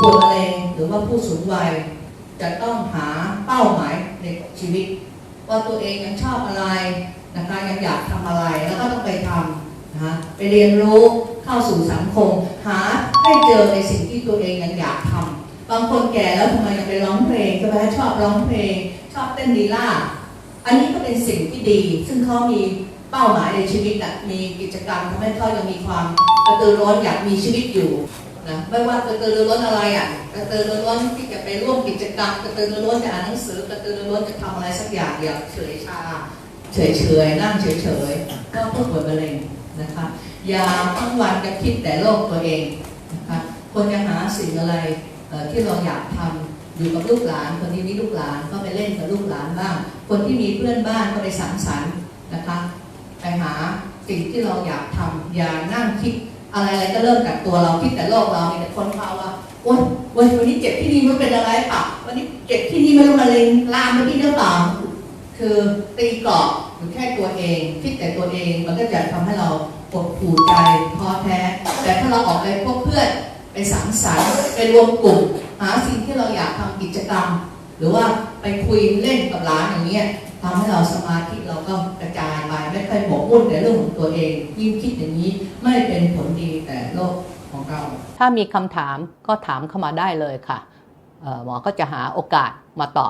ป่วยมะเร็งหรือว่าผู้สูงวัย จะต้องหาเป้าหมายในชีวิต ว่าตัวเองยังชอบอะไรนะคะยังอยากทำอะไรแล้วก็ต้องไปทำนะคะไปเรียนรู้เข้าสู่สังคม หาให้เจอในสิ่งที่ตัวเองยังอยากทำบางคนแก่แล้วทำไมยังไปร้องเพลงใช่ไหมชอบร้องเพลง ชอบเต้นลีล่าอันนี้ก็เป็นสิ่งที่ดี ซึ่งเขามีเป้าหมายในชีวิตมีกิจกรรมทำให้เขายังมีความกระตือรือนอยากมีชีวิตอยู่ นะไม่ว่ากระตือรือร้นอะไรอะกระตือรือร้นที่จะไปร่วมกิจกรรมกระตือรือร้นจะอ่านหนังสือกระตือรือร้นจะทำอะไรสักอย่างอย่าเฉยชาเฉยๆนั่งเฉยๆก็ผู้ป่วยมะเร็งนะคะอย่าทั้งวันจะคิดแต่โรคตัวเองนะคะควรจะหาสิ่งอะไรที่เราอยากทำอยู่กับลูกหลาน คนที่มีลูกหลานก็ไปเล่นกับลูกหลานบ้าง คนที่มีเพื่อนบ้านก็ไปสังสรรค์นะคะไปหาสิ่งที่เราอยากทำอย่านั่งคิด อะไรอะไรก็เริ่มจากตัวเราคิดแต่โรคเรามีแต่คนพาว่าโอ๊ยวันวันนี้เจ็บที่นี่มันเป็นอะไรเปล่าวันนี้เจ็บที่นี่ไม่รู้มะเร็งลามมาที่หรือเปล่าคือตีกรอบอยู่แค่ตัวเอง คิดแต่ตัวเองมันก็จะทำให้เราปวดหูใจท้อแท้ แต่ถ้าเราออกไปพบเพื่อนไปสังสรรค์ไปรวมกลุ่มหาสิ่งที่เราอยากทำกิจกรรม หรือว่าไปคุยเล่นกับหลานอย่างเงี้ยทำให้เราสมาธิเราก็กระจาย ไปไม่ค่อยหมกมุ่นในเรื่องของตัวเอง ยิ่งคิดอย่างนี้ไม่เป็นผลดีแต่โลกของเรา ถ้ามีคำถามก็ถามเข้ามาได้เลยค่ะหมอก็จะหาโอกาสมาตอบ